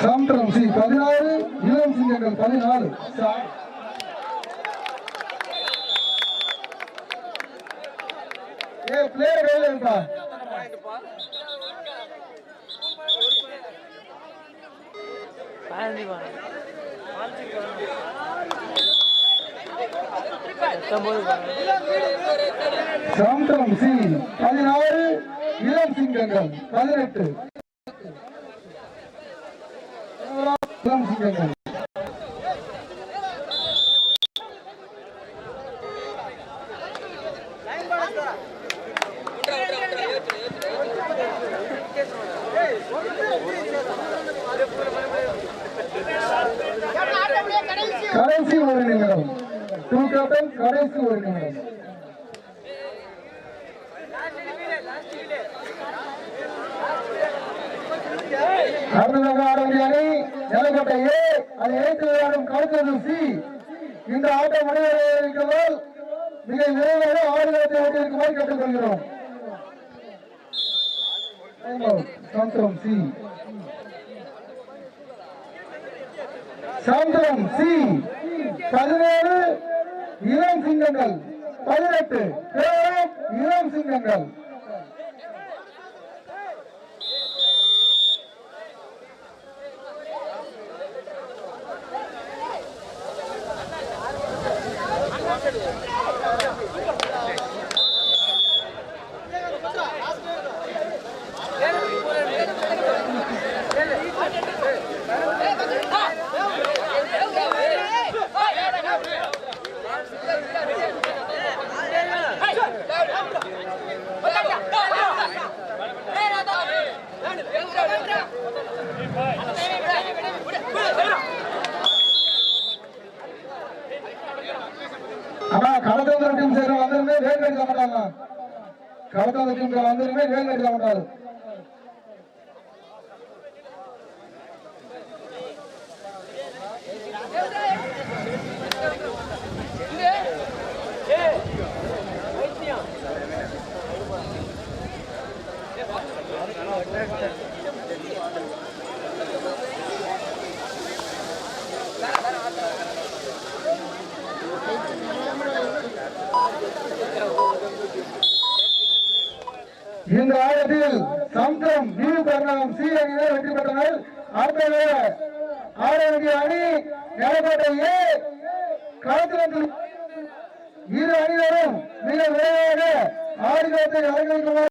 சாம்தரம் C பதினாறு இளம் சிங்கங்கள் பதினாலு. ஏ பிளேயர் கையில இருக்கா? சாம்தரம் சி பதினாறு இளம் சிங்கங்கள் பதினெட்டு இளம் சிங்கங்கள் கடைசி ஒரு நிமிடம். டூ கேப்டன் கடைசி ஒரு நிமிடம். அடுத்ததாக நிலக்கோட்டை ஏ அதை இணைத்து விளையாடும் கடுத்தது சி இந்த ஆட்டம் முடிவடைவதால் மிக விரைவாக ஆடுகளத்தை ஓட்டியிருக்குமாறு கேட்டுக்கொள்கிறோம். சாந்திரம் சி சாந்திரம் சி பதினேழு இளம் சிங்கங்கள். பதினெட்டு இளம் சிங்கங்கள். Yeah. ஆனா கடத்தவங்க டீம் சேர்ந்து வந்திருந்தே வேல் அடிக்க மாட்டாங்க கடத்தவங்க டீம் வந்திருந்தே வேல் அடிக்க மாட்டாரு இந்த ஆட்டத்தில் சம்சம் நியூ கர்ணம் சி அணியினர் வெற்றி பெற்றனர். அடுத்த ஆரோக்கிய அணி நிலக்கோட்டை ஏ களத்தில் இரு அணியினரும் மிக விரைவாக ஆடுகளத்தை அலங்கரிக்குமாறு